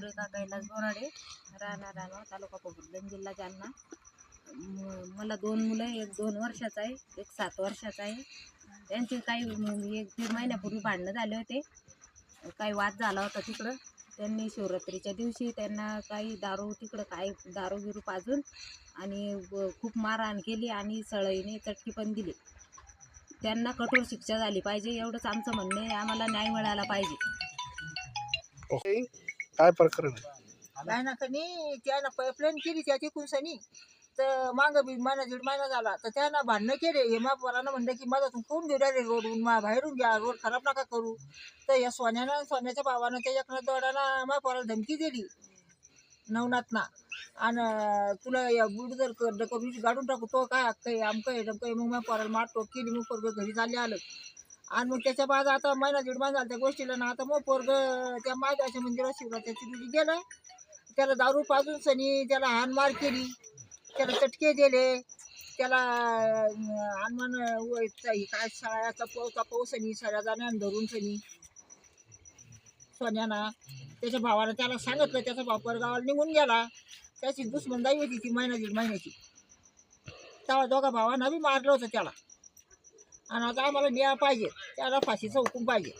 सुरेखा कैलास बोराडे राहणार राहणार तालुका पोखरदन जिल्हा जालना. मला दोन मुलं आहे. एक दोन वर्षाचा आहे एक सात वर्षाचा आहे. त्यांचे काही म्हणजे एक दीड महिन्यापूर्वी भांडणं झाले होते. काही वाद झाला होता तिकडं. त्यांनी शिवरात्रीच्या दिवशी त्यांना काही दारू तिकडं काही दारू बिरू पाजून आणि खूप मारहाण केली आणि सळईने चटकी पण दिली. त्यांना कठोर शिक्षा झाली पाहिजे एवढंच आमचं म्हणणं आहे. आम्हाला न्याय मिळाला पाहिजे. काय प्रकरण आहे काय ना कनी त्यानं पाईपलाईन केली त्या तिकून सनी. तर मांग बी महिना दीड महिना झाला. तर त्यानं भांडणं केले. हे मा पोरानं म्हणलं की माझा तू कोण घेऊ राहिले रोडून मा बाहेरून घ्या रोड खराब नका करू. तर या सोन्यानं सोन्याच्या भावानं त्या एकनाथ दोडानं मा पोराला धमकी दिली. नवनाथना. आणि तुला या बुडदर करून गाडून टाकू तो काय हक्क आहे आमकं आहे डमकं आहे? मग माझ्या पोराला मारतो केली. मग पोरगं घरी चालले आलं. आणि मग त्याच्या बाद आता महिना दीड महिना झाला त्या गोष्टीला ना आता मग पोरग त्या महादेवाच्या मंदिरात शिवरात्रीच्या दिवशी गेलं त्याला दारू पाजून सनी त्याला हानमार केली त्याला चटके दिले त्याला हनुमान व- काय शाळाचा पोचा पाऊसनी साऱ्या जाण्यानं धरून सनी. सोन्याना. त्याच्या भावानं त्याला सांगितलं त्याचा भाव परगावाला निघून गेला. त्याची दुश्मनदाई होती ती महिना दीड महिन्याची. तेव्हा दोघा भावानं बी मारलं होतं त्याला. आणि आता आम्हाला न्याय पाहिजे त्याला फाशीचं हुकूम पाहिजे